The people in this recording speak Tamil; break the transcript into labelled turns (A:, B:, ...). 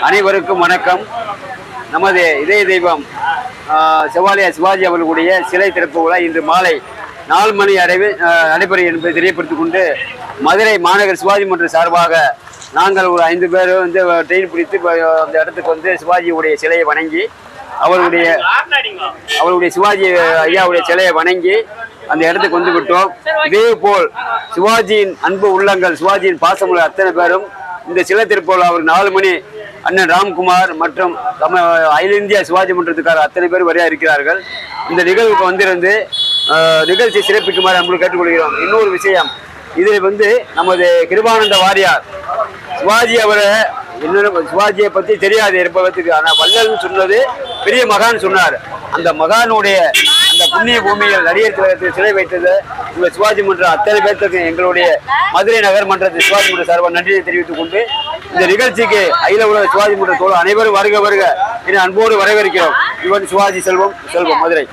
A: அனைவருக்கும் வணக்கம். நமது இதய தெய்வம் ஆஹ், செவாலியா சிவாஜி அவர்களுடைய சிலை திறப்பு விழா இன்று மாலை நாலு மணி அளவில் நடைபெறும் என்பதை தெரியப்படுத்திக் கொண்டு மதுரை மாநகர் சிவாஜி மன்ற சார்பாக நாங்கள் ஒரு ஐந்து பேர் வந்து ட்ரெயின் பிடித்து அந்த இடத்துக்கு வந்து சிவாஜியுடைய சிலையை வணங்கி அவருடைய அவருடைய சிவாஜி ஐயாவுடைய சிலையை வணங்கி அந்த இடத்துக்கு வந்து விட்டோம். இதே போல் சிவாஜியின் அன்பு உள்ளங்கள் சிவாஜியின் பாசமுள்ள அத்தனை பேரும் இந்த சிலை திருப்போல் அவர் நாலு மணி அண்ணன் ராம்குமார் மற்றும் தம அகில இந்திய சிவாஜி மன்றத்துக்கார அத்தனை பேர் வரையா இருக்கிறார்கள். இந்த நிகழ்வுக்கு வந்திருந்து நிகழ்ச்சி சிறப்பிக்குமாறு நம்மளுக்கு கேட்டுக்கொள்கிறோம். இன்னொரு விஷயம் இதில் வந்து நமது கிருபானந்த வாரியார் சிவாஜி அவரை இன்னொரு சிவாஜியை பற்றி தெரியாது இருப்பதற்கு ஆனால் வள்ளல்னு சொன்னது பெரிய மகான் சொன்னார். அந்த மகானுடைய அந்த புண்ணிய பூமியில் நடிகர் திலகத்தில் சிலை வைத்தது உங்கள் சிவாஜி மன்ற அத்தனை பேர்த்துக்கு எங்களுடைய மதுரை நகர் மன்றத்தில் சிவாஜி மன்ற சார்பாக நன்றியை தெரிவித்துக் கொண்டு இந்த நிகழ்ச்சிக்கு அகில உலக சிவாஜி மன்ற தோழர் அனைவரும் வருக வருக என அன்போடு வரவேற்கிறோம். இவன் சிவாஜி செல்வம் செல்வம் மதுரை.